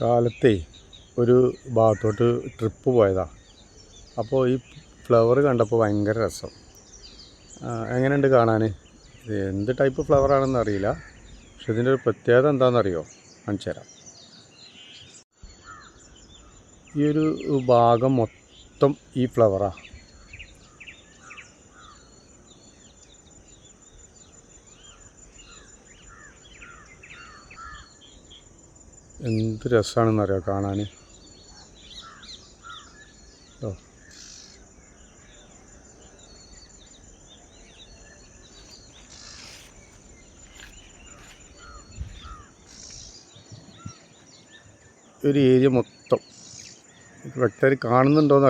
കാലത്തേ ഒരു ഭാഗത്തോട്ട് ട്രിപ്പ് പോയതാണ് അപ്പോൾ ഈ ഫ്ലവർ കണ്ടപ്പോൾ ഭയങ്കര രസം. എങ്ങനെയുണ്ട് കാണാൻ എന്ത് ടൈപ്പ് ഫ്ലവറാണെന്ന് അറിയില്ല. പക്ഷെ ഇതിന്റെ ഒരു പ്രത്യേകത എന്താണെന്നറിയോ? കാണിച്ചു തരാം. ഈ ഒരു ഭാഗം മൊത്തം ഈ ഫ്ലവറാ എന്ത് രസമാണെന്നറിയോ കാണാൻ ഓ. ഒരു ഏരിയ മൊത്തം. വ്യക്തമായിട്ട് കാണുന്നുണ്ടോയെന്ന്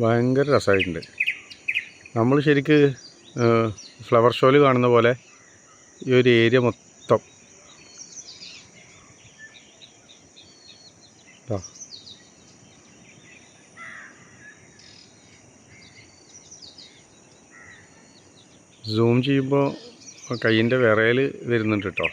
ഭയങ്കര രസമായിട്ടുണ്ട്. നമ്മൾ ശരിക്ക് ഫ്ലവർ ഷോയിൽ കാണുന്ന പോലെ ഈ ഒരു ഏരിയ മൊത്തം. സൂം ചെയ്യുമ്പോൾ കയ്യിന്റെ വിറയൽ വരുന്നുണ്ട് കേട്ടോ